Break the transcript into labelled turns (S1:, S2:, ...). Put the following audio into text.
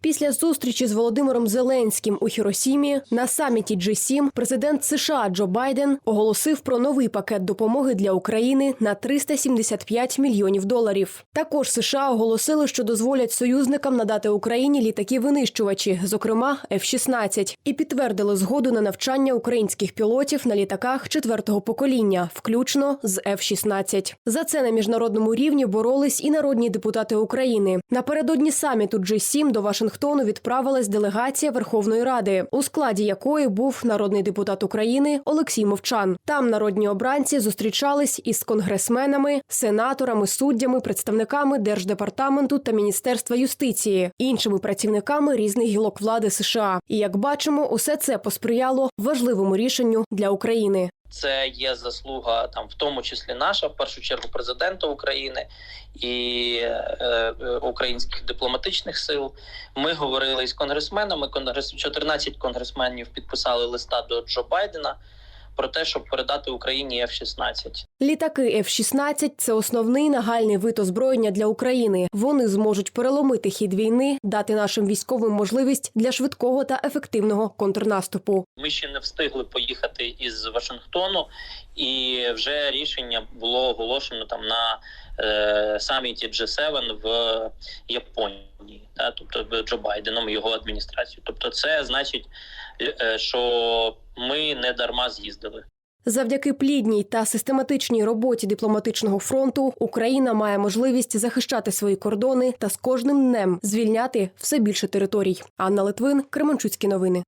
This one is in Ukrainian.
S1: Після зустрічі з Володимиром Зеленським у Хіросімі на саміті G7 президент США Джо Байден оголосив про новий пакет допомоги для України на 375 мільйонів доларів. Також США оголосили, що дозволять союзникам надати Україні літаки-винищувачі, зокрема F-16, і підтвердили згоду на навчання українських пілотів на літаках четвертого покоління, включно з F-16. За це на міжнародному рівні боролись і народні депутати України. Напередодні саміту G7 до Вашингтону відправилась делегація Верховної Ради, у складі якої був народний депутат України Олексій Мовчан. Там народні обранці зустрічались із конгресменами, сенаторами, суддями, представниками держдепартаменту та міністерства юстиції, іншими працівниками різних гілок влади США. І як бачимо, усе це посприяло важливому рішенню для України.
S2: Це є заслуга там, в тому числі наша, в першу чергу, президента України і е, е, українських дипломатичних сил. Ми говорили із конгресменами. Конгрес 14 конгресменів підписали листа до Джо Байдена про те, щоб передати Україні F-16.
S1: Літаки F-16 – це основний нагальний вид озброєння для України. Вони зможуть переломити хід війни, дати нашим військовим можливість для швидкого та ефективного контрнаступу.
S2: Ми ще не встигли поїхати із Вашингтону, і вже рішення було оголошено там на е, саміті G7 в Японії, та, тобто Джо Байденом його адміністрацією. Тобто, це значить, е, що ми не дарма з'їздили.
S1: Завдяки плідній та систематичній роботі дипломатичного фронту Україна має можливість захищати свої кордони та з кожним днем звільняти все більше територій. Анна Литвин, Кременчуцькі новини.